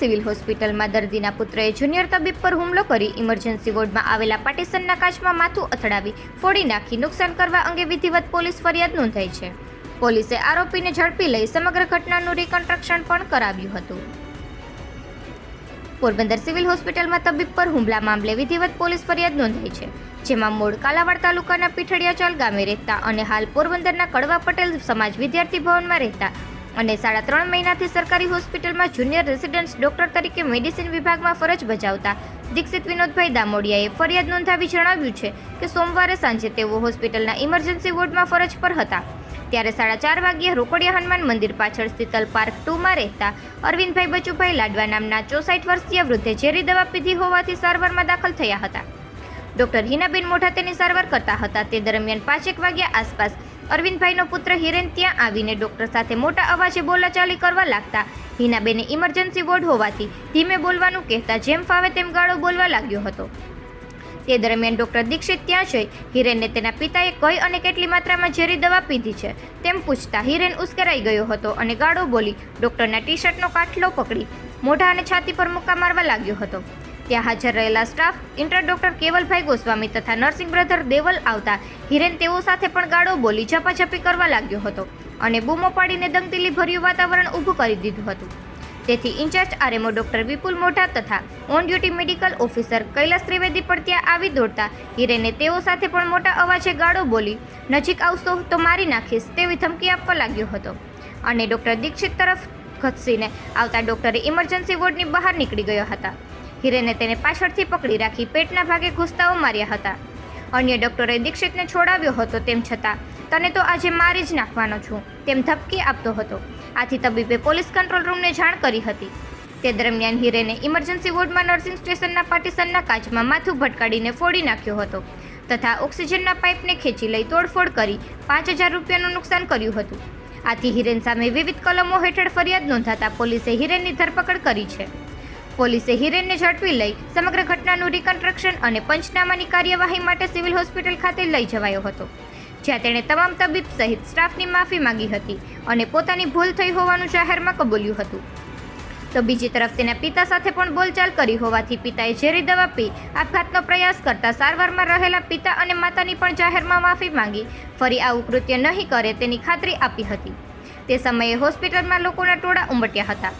Civil હોસ્પિટલમાં દર્દીના પુત્રએ junior તબીબ પર હુમલો કરી ઇમરજન્સી વોર્ડમાં આવેલા પાર્ટીશનના કાચમાં માથું અથડાવી ફોડી નાખી નુકસાન કરવા અંગે વિધિવત પોલીસ ફરિયાદ નોંધાઈ છે. પોલીસે આરોપીને ઝડપી લઈ સમગ્ર ઘટનાનું રિકન્સ્ટ્રક્શન પણ કરાવ્યું હતું. પોરબંદર સિવિલ હોસ્પિટલમાં તબીબ પર હુમલા મામલે વિધિવત પોલીસ ફરિયાદ નોંધાઈ છે, જેમાં મૂળ કાલાવાડ તાલુકાના પીઠડિયાચાલ ગામે રહેતા અને હાલ પોરબંદરના કડવા પટેલ સમાજ વિદ્યાર્થી ભવનમાં રહેતા અને સાડા ત્રણ મહિનાથી સરકારી હોસ્પિટલમાં જુનિયર રેસિડેન્ટ ડોક્ટર તરીકે મેડિસિન વિભાગમાં ફરજ બજાવતા દીક્ષિત વિનોદભાઈ દામોડિયાએ ફરિયાદ નોંધાવી જણાવ્યું છે કે સોમવારે સાંજે તેઓ હોસ્પિટલના ઇમરજન્સી વોર્ડમાં ફરજ પર હતા. ત્યારે સાડા ચાર વાગ્યે રોકડિયા હનુમાન મંદિર પાછળ શીતલ પાર્ક ટુમાં રહેતા અરવિંદભાઈ બચુભાઈ લાડવા નામના ચોસાઠ વર્ષીય વૃદ્ધે ઝેરી દવા પીધી હોવાથી સારવારમાં દાખલ થયા હતા. ડોક્ટર હિનાબેન મોઢા તેની સારવાર કરતા હતા. તે દરમિયાન પાંચેક વાગ્યા આસપાસ અરવિંદભાઈનો પુત્ર હિરેન ત્યાં આવીને ડોક્ટર સાથે મોટા અવાજે બોલાચાલી કરવા લાગતા. હિનાબેને ઇમરજન્સી વોર્ડ હોવાથી ધીમે બોલવાનું કહેતા જેમ ફાવે તેમ ગાળો બોલવા લાગ્યો હતો. તે દરમિયાન ડોક્ટર દીક્ષિત ત્યાં જઈ હિરેનને તેના પિતાએ કઈ અને કેટલી માત્રામાં ઝેરી દવા પીધી છે તેમ પૂછતા હિરેન ઉશ્કેરાઈ ગયો હતો અને ગાળો બોલી ડોક્ટરના ટી શર્ટનો કાટલો પકડી મોઢા અને છાતી પર મુક્કા મારવા લાગ્યો હતો. ત્યાં હાજર રહેલા staff, intern doctor Kevalbhai Goswami તથા નર્સિંગ બ્રધર દેવલ આવતા હિરેન તેઓ સાથે પણ ગાળો બોલી ઝપાઝપી કરવા લાગ્યો હતો અને બૂમો પાડીને દંગદીલી ભર્યું વાતાવરણ ઊભું કરી દીધું હતું. તેથી in charge RMO doctor Vipul Modha તથા on duty medical officer Kailas Trivedi પણ ત્યાં આવી દોડતા હિરેને તેઓ સાથે પણ મોટા અવાજે ગાળો બોલી, નજીક આવશો તો મારી નાખીશ, તેવી ધમકી આપવા લાગ્યો હતો. અને ડોક્ટર દીક્ષિત તરફ ખસીને આવતા ડોક્ટરે ઇમરજન્સી વોર્ડની બહાર નીકળી ગયો હતા. હિરેને તેને પાછળથી પકડી રાખી પેટના ભાગે ઘૂસતાઓ માર્યા હતા. અન્ય ડોક્ટરે દીક્ષિતને છોડાવ્યો હતો તેમ છતાં તને તો આજે મારી જ નાખવાનો છું, તેમ ધમકી આપતો હતો. આથી તબીબે પોલીસ કંટ્રોલ રૂમને જાણ કરી હતી. તે દરમિયાન હિરેને ઇમરજન્સી વોર્ડમાં નર્સિંગ સ્ટેશનના પાર્ટીશનના કાચમાં માથું ભટકાડીને ફોડી નાખ્યો હતો તથા ઓક્સિજનના પાઇપને ખેંચી લઈ તોડફોડ કરી પાંચ હજાર રૂપિયાનું નુકસાન કર્યું હતું. આથી હિરેન સામે વિવિધ કલમો હેઠળ ફરિયાદ નોંધાતા પોલીસે હિરેનની ધરપકડ કરી છે. પોલીસે હિરેનને ઝડપી લઈ સમગ્ર ઘટનાનું રિકન્સ્ટ્રક્શન અને પંચનામાની કાર્યવાહી માટે સિવિલ હોસ્પિટલ ખાતે લઈ જવાયો હતો, જ્યાં તેણે તમામ તબીબ સહિત સ્ટાફની માફી માંગી હતી અને પોતાની ભૂલ થઈ હોવાનું જાહેરમાં કબૂલ્યું હતું. તો બીજી તરફ તેના પિતા સાથે પણ બોલચાલ કરી હોવાથી પિતાએ ઝેરી દવા પી આપઘાતનો પ્રયાસ કરતા સારવારમાં રહેલા પિતા અને માતાની પણ જાહેરમાં માફી માંગી, ફરી આવું કૃત્ય નહીં કરે તેની ખાતરી આપી હતી. તે સમયે હોસ્પિટલમાં લોકોના ટોળા ઉમટ્યા હતા.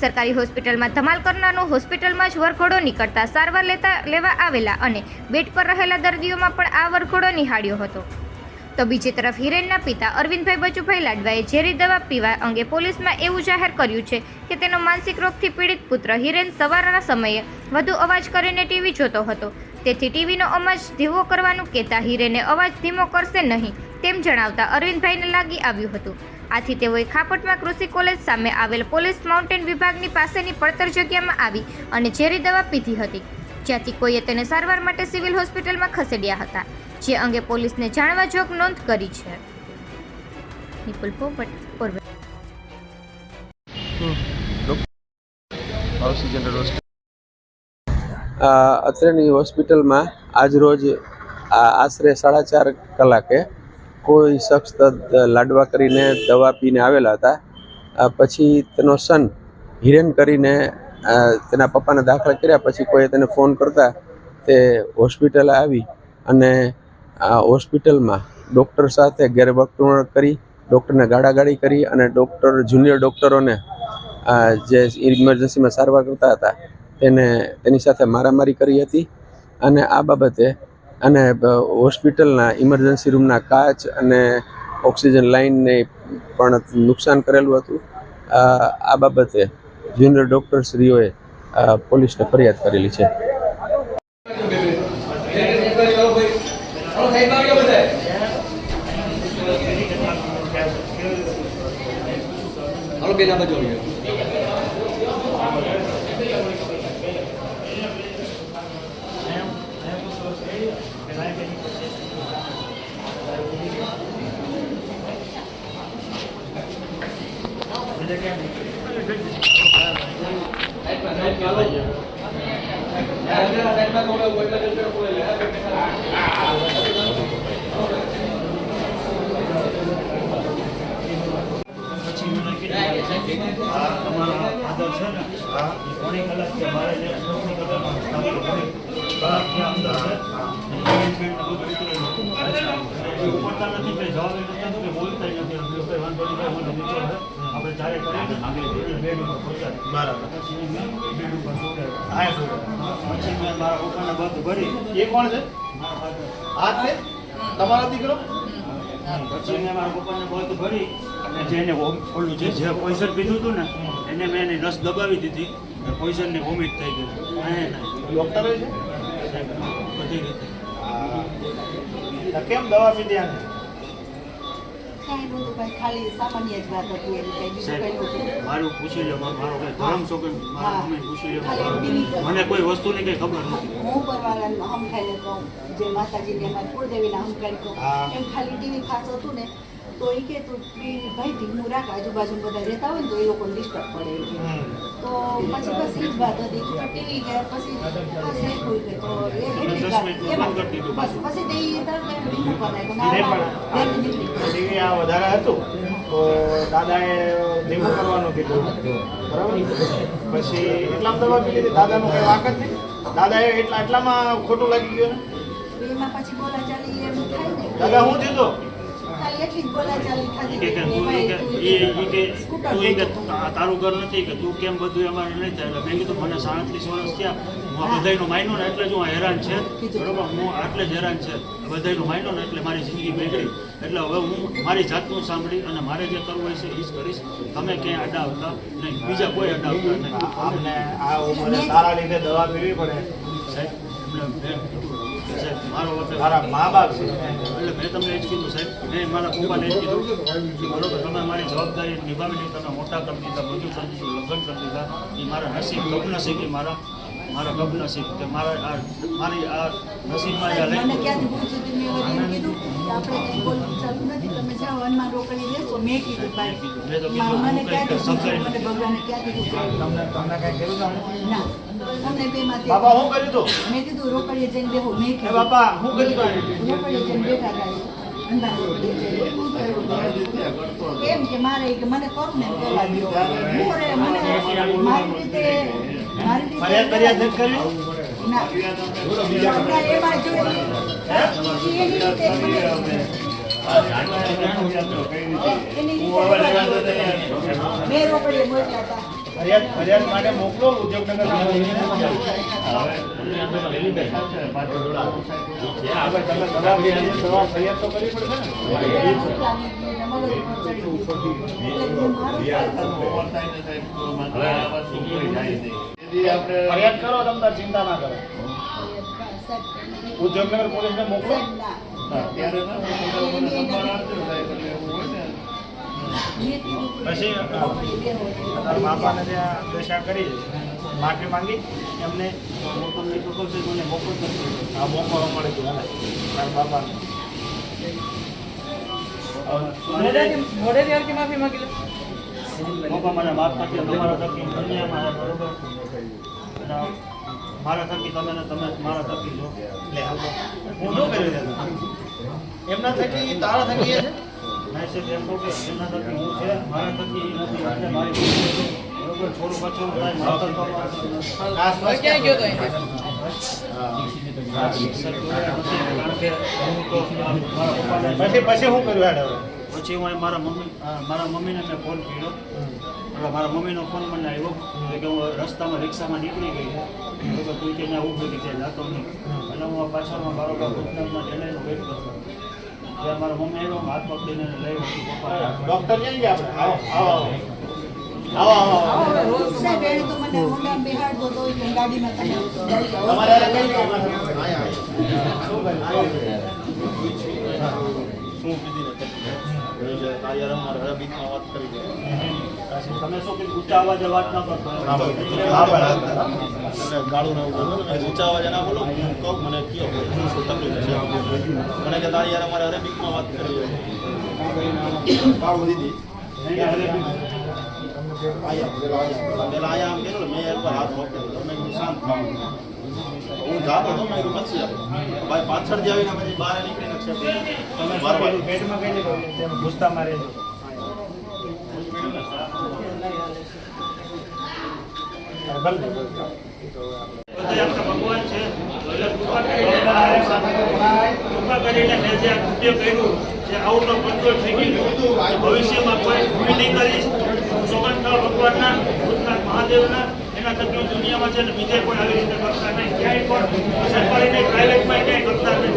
સરકારી હોસ્પિટલમાં ધમાલ કરનારનો હોસ્પિટલમાં જ વરઘોડો નીકળતા સારવાર લેતા લેવા આવેલા અને બેડ પર રહેલા દર્દીઓમાં પણ આ વરઘોડો નિહાળ્યો હતો. તો બીજી તરફ હિરેનના પિતા અરવિંદભાઈ બચુભાઈ લાડવાએ ઝેરી દવા પીવા અંગે પોલીસમાં એવું જાહેર કર્યું છે કે તેનો માનસિક રોગથી પીડિત પુત્ર હિરેન સવારના સમયે વધુ અવાજ કરીને ટીવી જોતો હતો. તેથી ટીવીનો અવાજ ધીમો કરવાનું કહેતા હિરેને અવાજ ધીમો કરશે નહીં તેમ જણાવતા અરવિંદભાઈને લાગી આવ્યું હતું. આથી તેઓએ ખાપટમાં કૃષિ કોલેજ સામે આવેલ પોલીસ માઉન્ટેન વિભાગની પાસેની પડતર જગ્યામાં આવી અને ઝેરી દવા પીધી હતી જ્યાંથી કોઈએ તેને સારવાર માટે સિવિલ હોસ્પિટલમાં ખસેડ્યા હતા જે અંગે પોલીસને જાણવા જોગ નોંધ કરી છે. નિપુલ પોપટ અત્રેની હોસ્પિટલમાં આજરોજ રોજ આશરે સાડા ચાર કલાકે કોઈ શખ્સ લાડવા કરીને દવા પીને આવેલા હતા. પછી તેનો સન હિરેન કરીને તેના પપ્પાને દાખલ કર્યા. પછી કોઈ તેને ફોન કરતા તે હોસ્પિટલે આવી અને આ હોસ્પિટલમાં ડૉક્ટર સાથે ગેરવર્તણૂક કરી, ડૉક્ટરને ગાળાગાળી કરી અને ડૉક્ટર, જુનિયર ડૉક્ટરોને જે ઇમરજન્સીમાં સારવાર કરતા હતા, તેને તેની સાથે મારામારી કરી હતી. અને આ બાબતે અને હોસ્પિટલના ઇમરજન્સી રૂમના કાચ અને ઓક્સિજન લાઇનને પણ નુકસાન કરેલું હતું. આ બાબતે જુનિયર ડૉક્ટરશ્રીઓએ પોલીસને ફરિયાદ કરેલી છે. બેન આ બાજુ આવી પછી મને કીધું આ તમારા ફાધર છે ને હા ઘણી કલાક છે મારે જે સ્મૃતિ કલાકમાં ઘણી કલાક ત્યાં અંદર છે એન્ગેજમેન્ટ બધું ઉતરેલું એ ઉપડતા નથી કંઈ જવાબ એ નથી આપતો કે બોલતા નથી અંદર કંઈ વાંધો નહીં ચારે કરીએ બેડ ઉપર પહોંચાડી બરાબર. બેડ ઉપર સુવડાવ્યો. હા શું પછી મેં મારા પપ્પાને બધું ભરી. એ કોણ છે? તમારો દીકરો? પછી મેં મારા પપ્પાને બધું ભરી અને જેને ઓલું જે જે પોઈઝન પીધું હતું ને એને મેં એની નસ દબાવી દીધી પોઈઝનની વોમિટ થઈ ગઈ. નહીં. છે? બધી રીતે. કેમ દવા પીધી આને? મારું પૂછી લો મારો કઈ ધર્મ છો કે મારા પૂછી લો? મને કોઈ વસ્તુની કઈ ખબર નથી. હું ઉપરવાળાને હમખાઈને કહું જે માતાજીને ને કુળદેવીના હમખાઈને કહું હા. એમ ખાલી ટીવી ખાસ હતું ને તો એ કે તું ભાઈ ધીમું રાખ આજુબાજુ બધા રહેતા હોય ને તો એ લોકોને ડિસ્ટર્બ પડે તો પછી બસ એ જ વાત હતી તો ટીવી ગયા પછી બસ એટલું કે તો એ એટલી જ વાત. એમાં. બસ પછી. તે તરત એમ કરાય. મારા. ટીવી આ વધારે હતું તો દાદાએ ધીમું કરવાનું કીધું. બરાબર? પછી એટલામાં દવા પી લીધી દાદાનું કઈ વાક જ નહીં. દાદાએ એટલા એટલામાં ખોટું લાગી ગયું ને? એમાં પછી બોલાચાલી એમ થાય દાદા હું થયું કે તું કે તું કે તારું ઘર નથી કે તું કેમ બધું અમારે નહીં થાય એટલે મેં કીધું મને સાડત્રીસ વર્ષ થયા. હું આ બધાયનું માન્યો ને એટલે જ હું હેરાન છે. બરોબર? હું આટલે જ હેરાન છે. બધાયનું માન્યો ને એટલે મારી જિંદગી બગડી. એટલે હવે હું મારી જાતનું સાંભળી અને મારે જે કરવું હોય છે એ જ કરીશ. તમે ક્યાંય આડા આવતા નહીં. બીજા કોઈ અડા આવતા નહીં. આપને આ ઉંમરે તારા લીધે દવા પીવી પડે. સાહેબ મારો મા બાપ છે. એટલે મેં તમને એ જ કીધું સાહેબ. મેં મારા પપ્પાને એ જ કીધું કે બરોબર તમે મારી જવાબદારી નિભાવીને તમે મોટા કરી દીધા બધું કરી દીધું લગ્ન કરી દીધા. એ મારા નસીબ કબનસીબ એ મારા મારા કબનસીબ કે મારા આ મારી આ નસીબમાં કે આપણે કંઈ બોલવું ચાલુ નથી તમે જાઓ હનુમાન રોકડી લેશો મેં કીધું ભાઈ મને ક્યાંથી કંઈ મને ભગવાને કઈ કીધું ના અમને બે માંથી બાપા હું કર્યું તું મેં કીધું રોકડીએ જઈને બેહો મેં કીધું બાપા હું કર્યું રોકડીએ જઈને બેઠા કર્યું? એમ કે મારે કે મને કરું ને કરવા રે મને મારી રીતે મારી રીતે ફરિયાદ ફરિયાદ નથી કરી? ફરિયાદ માટે મોકલો ઉદ્યોગનગર ફરિયાદ તો કરવી પડશે ને ફરિયાદ કરો તમે ચિંતા ના કરો. ઉદ્યોગનગર પોલીસને મોકલો? પછી બાપાને ત્યાં દશા કરી માફી માંગી? એમને મને મોકલ આ મોકો મળે છે. તારા બાપાને. મોકા મને માફ કરજો તમારા થકી દુનિયામાં છે, બરોબર મારા થકી તમે ને તમે મારા થકી જો. હું શું કર્યું એમના થકી તારા થકી છે? મેં છે એમ કહું કે એમના થકી હું છે મારા થકી નથી. એટલે મારી મારા પછી પછી હું કર્યું હેડ હવે? પછી હું મારા મમ્મી મારા મમ્મીને મેં ફોન કર્યો. એટલે મારા મમ્મીનો ફોન મને આવ્યો કે હું રસ્તામાં રિક્ષામાં નીકળી ગઈ બરોબર તું કે ત્યાં ઊભી કે ત્યાં જાતો નહીં. એટલે હું આ પાછળમાં મારો ભૂતનાથમાં જઈને એનો વેઇટ કરતો ત્યાં મારા મમ્મી આવ્યો હાથ પકડીને લઈ પપ્પા ડોક્ટર જઈ ગયા આપણે? આવો આવો આવો. તો તો? શું કીધી? યાર અમારે બીચમાં વાત કરી દે તમે શું કીધું? ઊંચા અવાજે વાત ના કરતો એટલે ગાળું ને બોલો. ઊંચા અવાજે ના બોલો. હું કહું મને કયો શું તકલીફ છે? મને કે તારી યાર અમારે બીચમાં વાત કરી ગાળું દીધી આયા પેલા આયા આમ ને મેં એકવાર હાથ રોકેલો તો મેં શાંત થાવ. હું જાતો હતો મેં પછી ભાઈ પાછળથી આવીને પછી બહાર નીકળીને છે તમે શું મારવા પેટમાં કઈ તેમ ઘૂસતા મારે. ભગવાન છે કૃપા કરીને મેં જે આ કૃત્ય કર્યું જે આઉટ ઓફ કંટ્રોલ થઈ ગયું ભવિષ્યમાં કોઈ ભૂમિ નહીં કરીશ. ખાવ ભગવાનના ભૂતનાથ મહાદેવના થકી દુનિયામાં છે બીજે કોઈ આવી રીતે કરતા નહીં. ક્યાંય પણ સરકારી નહીં પ્રાઇવેટમાં ક્યાંય કરતા નહીં.